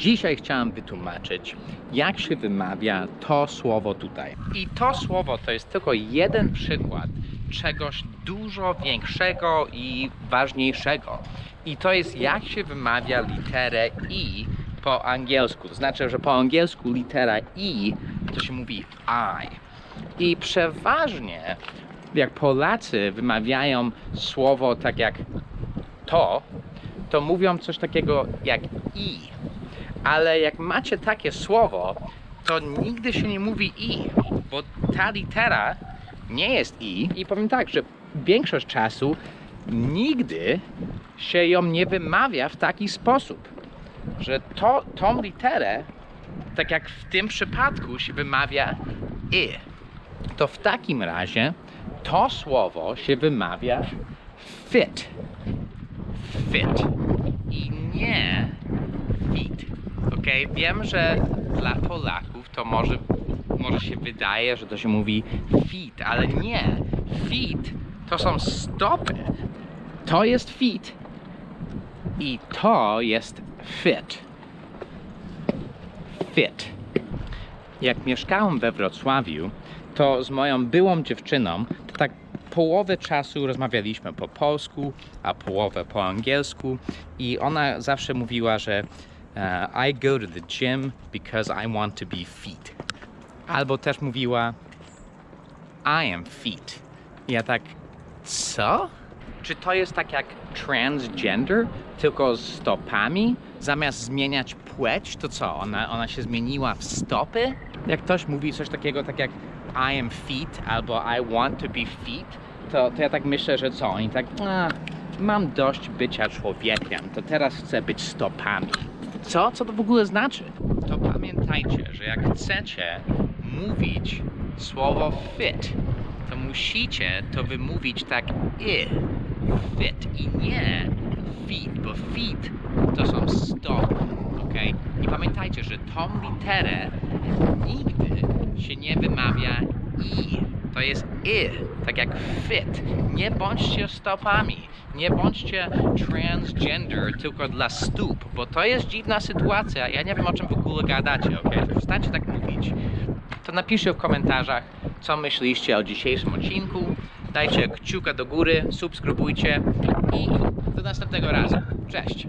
Dzisiaj chciałem wytłumaczyć, jak się wymawia to słowo tutaj. I to słowo to jest tylko jeden przykład czegoś dużo większego i ważniejszego. I to jest jak się wymawia literę I po angielsku. To znaczy, że po angielsku litera I to się mówi I. I przeważnie jak Polacy wymawiają słowo tak jak to, to mówią coś takiego jak i. Ale jak macie takie słowo, to nigdy się nie mówi i, bo ta litera nie jest i. I powiem tak, że większość czasu nigdy się ją nie wymawia w taki sposób, że to, tą literę, tak jak w tym przypadku się wymawia i. To w takim razie to słowo się wymawia fit. Fit. I? Wiem, że dla Polaków to może, może się wydaje, że to się mówi feet, ale nie. Feet to są stopy. To jest feet i to jest fit. Fit. Jak mieszkałem we Wrocławiu, to z moją byłą dziewczyną, to tak połowę czasu rozmawialiśmy po polsku, a połowę po angielsku i ona zawsze mówiła, że e, I go to the gym because I want to be fit. Albo też mówiła I am fit. Ja tak, co? Czy to jest tak jak transgender, tylko z stopami? Zamiast zmieniać płeć, to co? Ona, ona się zmieniła w stopy? Jak ktoś mówi coś takiego tak jak I am fit albo I want to be fit, to, to ja tak myślę, że co? Oni tak, mam dość bycia człowiekiem, to teraz chcę być stopami. Co? Co to w ogóle znaczy? To pamiętajcie, że jak chcecie mówić słowo fit, to musicie to wymówić tak i, fit i nie feet, bo feet to są stopy, ok? I pamiętajcie, że tą literę nigdy się nie wymawia i. To jest i, tak jak fit. Nie bądźcie stopami, nie bądźcie transgender tylko dla stóp, bo to jest dziwna sytuacja. Ja nie wiem o czym w ogóle gadacie, ok? Przestańcie tak mówić. To napiszcie w komentarzach, co myśliście o dzisiejszym odcinku. Dajcie kciuka do góry, subskrybujcie i do następnego razu. Cześć!